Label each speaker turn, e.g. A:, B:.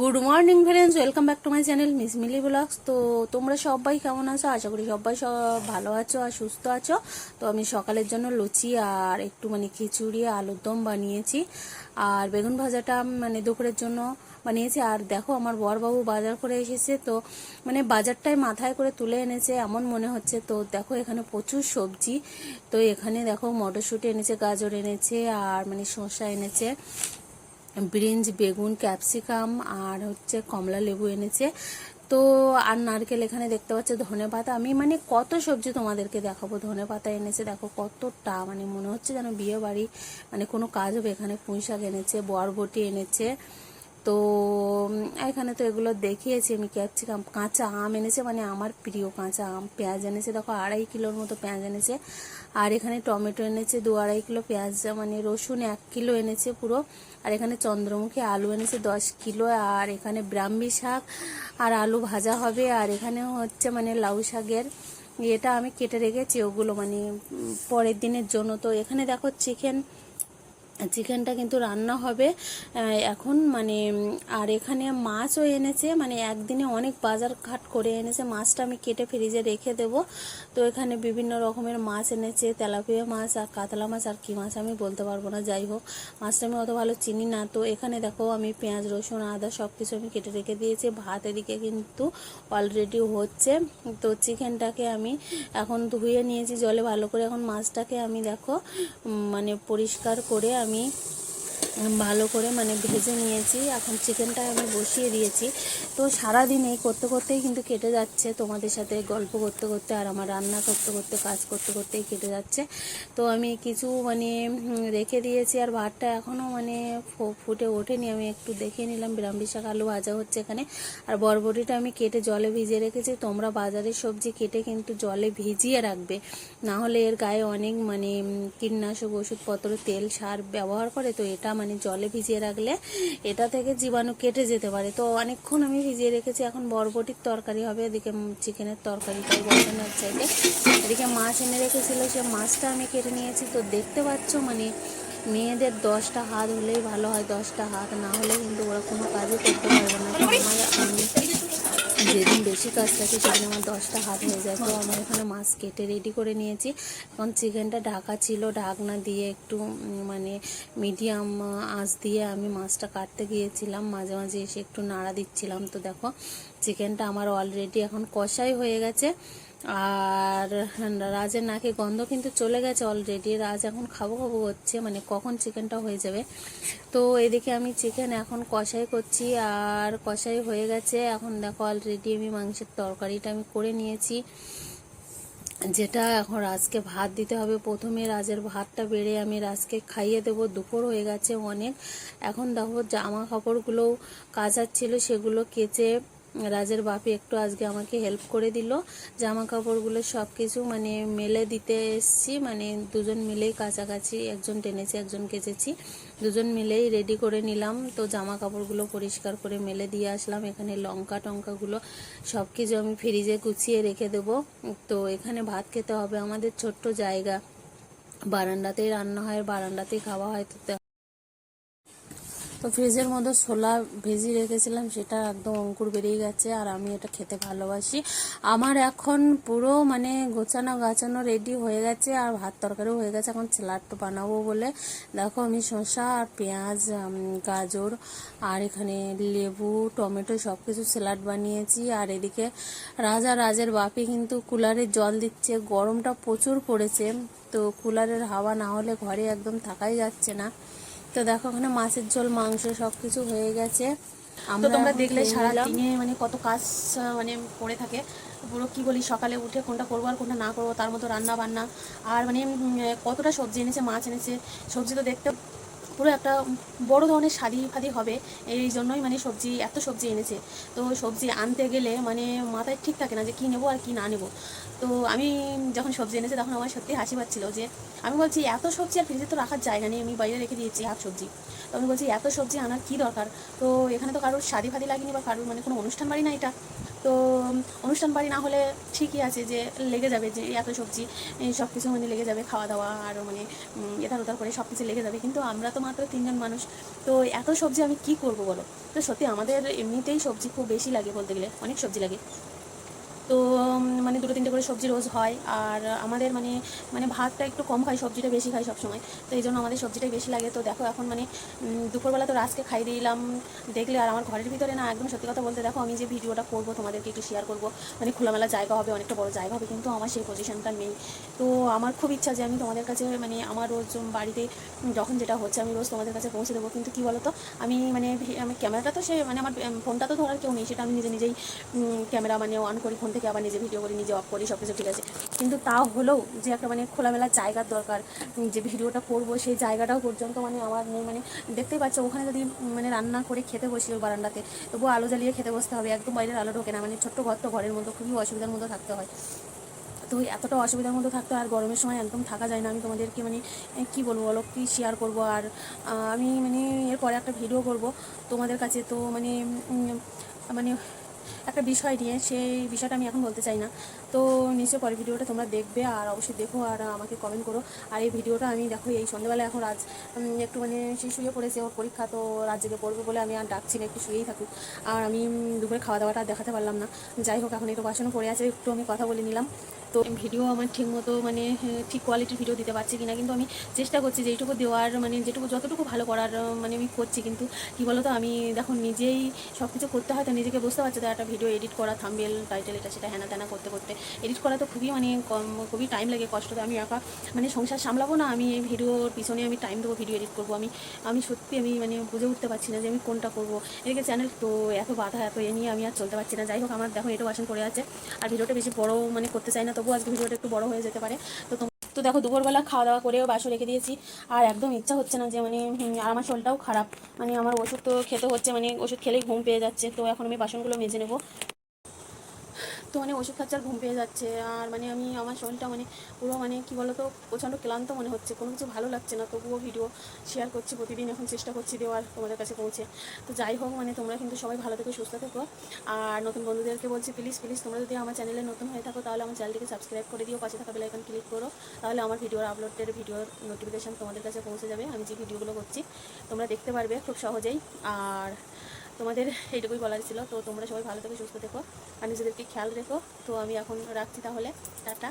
A: Good morning friends welcome back to my channel miss Mili blogs তো তোমরা সবাই কেমন আছো? আশা করি সবাই সব ভালো আছো আর সুস্থ আছো। তো আমি সকালের জন্য লুচি আর একটু মানে খিচুড়ি, আলুর দম বানিয়েছি। আর বেগুন ভাজাটা মানে দুপুরের জন্য বানিয়েছি। আর দেখো, আমার বরবাবু বাজার করে এসেছে। তো মানে বাজারটাই মাথায় করে তুলে এনেছে, এমন মনে হচ্ছে। তো দেখো, এখানে প্রচুর সবজি। তো এখানে দেখো, মটরশুঁটি এনেছে, গাজর এনেছে, আর মানে শসা এনেছে। বিরিঞ্জ, বেগুন, ক্যাপসিকাম আর হচ্ছে কমলা লেবু এনেছে। তো আর নারকেল এখানে দেখতে পাচ্ছ, ধনে পাতা। আমি মানে কত সবজি তোমাদেরকে দেখাবো। ধনে পাতা এনেছে, দেখো কতটা। মানে মনে হচ্ছে যেন বিয়ে বাড়ি মানে কোনো কাজ হবে। এখানে পুঁই শাক এনেছে, বরবটি এনেছে। তো এখানে তো এগুলো দেখিয়েছি, আমি ক্যাপসিকাম কাঁচা আম এনেছে মানে আমার প্রিয় কাঁচা আম, পেঁয়াজ এনেছে, দেখো আড়াই কিলোর মতো পেঁয়াজ এনেছে, আর এখানে টমেটো এনেছে দু আড়াই কিলো পেঁয়াজ মানে রসুন এক কিলো এনেছে পুরো, আর এখানে চন্দ্রমুখী আলু এনেছে দশ কিলো, আর এখানে ব্রাহ্মী শাক, আর আলু ভাজা হবে, আর এখানে হচ্ছে মানে লাউ শাকের এটা আমি কেটে রেখেছি, ওগুলো মানে পরের দিনের জন্য, তো এখানে দেখো চিকেন চিকেনটা কিন্তু রান্না হবে। এখন মানে আর এখানে মাছও এনেছে মানে একদিনে অনেক বাজার ঘাট করে এনেছে। মাছটা আমি কেটে ফ্রিজে রেখে দেব। তো এখানে বিভিন্ন রকমের মাছ এনেছে, তেলাপিয়া মাছ আর কাতলা মাছ আর কি মাছ আমি বলতে পারব না, যাই হোক। মাছটা আমি অত ভালো চিনি না। তো এখানে দেখো, আমি পেঁয়াজ, রসুন, আদা সব কিছু আমি কেটে রেখে দিয়েছি। ভাত এদিকে কিন্তু অলরেডি হচ্ছে। তো চিকেনটাকে আমি এখন ধুয়ে নিয়েছি জলে ভালো করে। এখন মাছটাকে আমি দেখো মানে পরিষ্কার করে আমি ভালো করে মানে ভেজে নিয়েছি। এখন চিকেনটা আমি বসিয়ে দিয়েছি। তো সারাদিন এই করতে করতেই কিন্তু কেটে যাচ্ছে। তোমাদের সাথে গল্প করতে করতে আর আমার রান্না করতে করতে, কাজ করতে করতেই কেটে যাচ্ছে। তো আমি কিছু মানে রেখে দিয়েছি আর ভাতটা এখনও মানে ফুটে ওঠেনি। আমি একটু দেখে নিলাম। বিরাম্বি শাক আলু ভাজা হচ্ছে এখানে। আর বরবটিটা আমি কেটে জলে ভিজিয়ে রেখেছি। তোমরা বাজারের সবজি কেটে কিন্তু জলে ভিজিয়ে রাখবে। না হলে এর গায়ে অনেক মানে কীটনাশক ওষুধপত্র, তেল, সার ব্যবহার করে। তো এটা মানে জলে ভিজিয়ে রাখলে এটা থেকে জীবাণু কেটে যেতে পারে। তো অনেকক্ষণ আমি ভিজিয়ে রেখেছি, এখন বরবটির তরকারি হবে, এদিকে চিকেনের তরকারি তরকারিটাই বসানোর চাইতে এদিকে মাছ এনে রেখেছিল, সে মাছটা আমি কেটে নিয়েছি। তো দেখতে পাচ্ছ মানে মেয়েদের দশটা হাত হলেই ভালো হয়, দশটা হাত না হলে কিন্তু ওরা কোনো কাজই করতে পারবে না। আমি যেদিন বেশি কাজ থাকে সেদিন আমার দশটা হাত হয়ে যায়। তো আমার এখানে মাছ কেটে রেডি করে নিয়েছি। এখন চিকেনটা ঢাকা ছিল, ঢাকনা দিয়ে একটু মানে মিডিয়াম আঁচ দিয়ে আমি মাছটা কাটতে গিয়েছিলাম। মাঝে মাঝে এসে একটু নাড়া দিচ্ছিলাম। তো দেখো, চিকেনটা আমার অলরেডি এখন কষাই হয়ে গেছে। আর রাজের নাকে গন্ধ কিন্তু চলে গেছে অলরেডি রাজ এখন খাব খাব হচ্ছে মানে কখন চিকেনটা হয়ে যাবে। তো এদিকে আমি চিকেন এখন কষাই করছি, আর কষাই হয়ে গেছে। এখন দেখো অলরেডি আমি মাংসের তরকারিটা আমি করে নিয়েছি। যেটা এখন রাজকে ভাত দিতে হবে। প্রথমে রাজের ভাতটা বেড়ে আমি রাজকে খাইয়ে দেবো। দুপুর হয়ে গেছে অনেক। এখন দেখো জামা কাপড়গুলোও কাচার ছিল, সেগুলো কেচে রাজের বাপি একটু আজকে আমাকে হেল্প করে দিল। জামা কাপড়গুলো সব কিছু মানে মেলে দিতে এসছি। মানে দুজন মিলেই কাছাকাছি একজন টেনেছে, একজন কেচেছি। দুজন মিলেই রেডি করে নিলাম। তো জামা কাপড়গুলো পরিষ্কার করে মেলে দিয়ে আসলাম। এখানে লঙ্কা টঙ্কাগুলো সব কিছু আমি ফ্রিজে গুছিয়ে রেখে দেবো। তো এখানে ভাত খেতে হবে। আমাদের ছোট্ট জায়গা। বারান্দাতেই রান্না হয়, বারান্দাতেই খাওয়া হয়। তো তে- ফ্রিজের মধ্যে ছোলা ভেজি রেখেছিলাম, সেটা একদম অঙ্কুর বেরিয়ে গেছে আর আমি এটা খেতে ভালোবাসি। আমার এখন পুরো মানে গোছানো গাছানো রেডি হয়ে গেছে আর ভাত তরকারিও হয়ে গেছে। এখন স্যালাড বানাবো বলে। দেখো আমি শসা আর পেঁয়াজ গাজর আর এখানে লেবু, টমেটো সব কিছু স্যালাড বানিয়েছি। আর এদিকে রাজা রাজের বাপি কিন্তু কুলারে জল দিচ্ছে। গরমটা প্রচুর পড়েছে, তো কুলারের হাওয়া না হলে ঘরে একদম থাকাই যাচ্ছে না। তো দেখো ওখানে মাছের ঝোল মাংস সব কিছু হয়ে গেছে। তো
B: তোমরা দেখলে
A: সারাদিনে
B: সারা দিনে মানে কত কাজ মানে পড়ে থাকে। পুরো কি বলি সকালে উঠে কোনটা করব আর কোনটা না করব তার মতো রান্না বান্না আর মানে কতটা সবজি এনেছে মাছ এনেছে সবজি তো দেখতে পুরো একটা বড় ধরনের শাড়ি ফাদি হবে। এই জন্যই মানে সবজি, এত সবজি এনেছে। তো সবজি আনতে গেলে মানে মাথায় ঠিক থাকে না যে কী নেব আর কি না নেব। তো আমি যখন সবজি এনেছে তখন আমার সত্যি হাসি পাচ্ছিল যে, আমি বলছি, এত সবজি আর ফ্রিজে তো রাখার জায়গা নেই। আমি বাইরে রেখে দিয়েছি হাফ সবজি। তো আমি বলছি, এত সবজি আনার কী দরকার? তো এখানে তো কারোর শাদি ফাদি লাগেনি বা কারোর মানে কোনো অনুষ্ঠান বাড়ি না এটা। তো, অনুষ্ঠান বাড়ি না হলে ঠিকই আছে যে লেগে যাবে যে এত সবজি সব কিছু মানে লেগে যাবে খাওয়া দাওয়া আর মানে এধার ওধার করে সব কিছু লেগে যাবে। কিন্তু আমরা তো মাত্র তিনজন মানুষ, তো এত সবজি আমি কি করব বলো? তো সত্যি আমাদের এমনিতেই সবজি খুব বেশি লাগে বলতে গেলে, অনেক সবজি লাগে। তো মানে দুটো তিনটে করে সবজি রোজ হয়। আর আমাদের মানে মানে ভাতটা একটু কম খাই, সবজিটা বেশি খাই সবসময়। তো এই জন্য আমাদের সবজিটাই বেশি লাগে। তো দেখো এখন মানে দুপুরবেলা তো রাজকে খাই দিলাম। দেখলে আর আমার ঘরের ভিতরে না একদম সত্যি কথা বলতে দেখো আমি যে ভিডিওটা করব তোমাদেরকে একটু শেয়ার করব মানে খোলামেলা জায়গা হবে, অনেকটা বড় জায়গা হবে, কিন্তু আমার সেই পজিশনটা নেই। তো আমার খুব ইচ্ছা যে আমি তোমাদের কাছে মানে আমার রোজ বাড়িতে যখন যেটা হচ্ছে আমি রোজ তোমাদের কাছে পৌঁছে দেবো। কিন্তু কী বলো তো আমি মানে আমি ক্যামেরাটা তো সে মানে আমার ফোনটা তো ধরার কেউ নেই, সেটা আমি নিজে নিজেই ক্যামেরা মানে অন করি ফোন থেকে আবার নিজে ভিডিও করি, নিজে অফ করি সব কিছু ঠিক আছে। কিন্তু তাও হলেও যে একটা মানে খোলামেলা জায়গার দরকার যে ভিডিওটা করব, সেই জায়গাটাও পর্যন্ত মানে আমার মানে দেখতেই পাচ্ছ, ওখানে যদি মানে রান্না করে খেতে বসি ওই বারান্দাতে, তবুও আলো জ্বালিয়ে খেতে বসতে হবে, একদম বাইরের আলো ঢোকে না মানে ছোট্ট ঘর তো ঘরের মতো, খুবই অসুবিধার মতো থাকতে হয়। তো এতটা অসুবিধার মধ্যে থাকতে আর গরমের সময় একদম থাকা যায় না, আমি তোমাদেরকে মানে কি বলব বলো, কি শেয়ার করব? আর আমি মানে এরপরে একটা ভিডিও করব তোমাদের কাছে, তো মানে মানে একটা বিষয় নিয়ে, সেই বিষয়টা আমি এখন বলতে চাই না। তো নিশ্চয় পরের ভিডিওটা তোমরা দেখবে আর অবশ্যই দেখো আর আমাকে কমেন্ট করো। আর এই ভিডিওটা আমি দেখো, এই সন্ধ্যেবেলা এখন রাজ একটু মানে সে শুয়ে পড়েছে ওর পরীক্ষা, তো রাত জেগে পড়বে বলে আমি আর ডাকছি না, একটু শুয়েই থাকুক আর আমি দুপুরে খাওয়া দাওয়াটা দেখাতে পারলাম না। যাই হোক, এখন একটু বাসনও পড়ে আছে, একটু আমি কথা বলে নিলাম। তো ভিডিও আমার ঠিক মতো মানে হ্যাঁ, ঠিক কোয়ালিটির ভিডিও দিতে পারছি কিনা কিন্তু আমি চেষ্টা করছি যে এইটুকু দেওয়ার মানে যেটুকু যতটুকু ভালো করার মানে আমি করছি। কিন্তু কি বলতো আমি দেখো নিজেই সব কিছু করতে হয় তো নিজেকে বুঝতে পারছি তো একটা ভিডিও এডিট করা থাম্বেল টাইটেল এটা সেটা হ্যানা ত্যানা করতে করতে এডিট করা তো খুবই মানে কম খুবই টাইম লাগে কষ্ট তো আমি একা মানে সংসার সামলাবো না আমি এই ভিডিওর পিছনে আমি টাইম দেবো ভিডিও এডিট করব। আমি আমি সত্যি আমি মানে বুঝে উঠতে পারছি না যে আমি কোনটা করব। এদিকে চ্যানেল তো এত বাধা এত এ নিয়ে আমি আর চলতে পারছি না। যাই হোক আমার দেখো এটাও বাসন পড়ে আছে। আর ভিডিওটা বেশি বড় মানে করতে চাই না তবুও আজকে ভিডিওটা একটু বড় হয়ে যেতে পারে। তো তো দেখো, দুপুরবেলা খাওয়া দাওয়া করেও বাসন রেখে দিয়েছি। আর একদম ইচ্ছা হচ্ছে না যে মানে আর আমার শরীরটাও খারাপ। মানে আমার ওষুধ তো খেতে হচ্ছে মানে ওষুধ খেলেই ঘুম পেয়ে যাচ্ছে। তো এখন আমি বাসনগুলো মেজে নেব। তো মানে ওষুধ খাচ্ছে, আর ঘুম পেয়ে যাচ্ছে। আর মানে আমি, আমার শরীরটা মানে পুরো মানে কি বলতো, প্রচণ্ড ক্লান্ত মনে হচ্ছে। কোনো কিছু ভালো লাগছে না, তবুও ভিডিও শেয়ার করছি, প্রতিদিন এখন চেষ্টা করছি দেওয়ার তোমাদের কাছে পৌঁছে। তো যাই হোক মানে তোমরা কিন্তু সবাই ভালো থেকো, সুস্থ থেকো। আর নতুন বন্ধুদেরকে বলছি প্লিজ প্লিজ তোমরা যদি আমার চ্যানেলে নতুন হয়ে থাকো, তাহলে আমার চ্যানেলটিকে সাবস্ক্রাইব করে দিও। পাশে থাকা বেলাইকন ক্লিক করো। তাহলে আমার ভিডিওর আপলোডের ভিডিওর নোটিফিকেশান তোমাদের কাছে পৌঁছে যাবে। আমি যে ভিডিওগুলো করছি, তোমরা দেখতে পারবে খুব সহজেই। আর তোমাদের এইটুকুই বলার ছিল। তো তোমরা সবাই ভালো থেকে, সুস্থ দেখো আর নিজেদেরকে খেয়াল রেখো। তো আমি এখন রাখছি তাহলে। টাটা।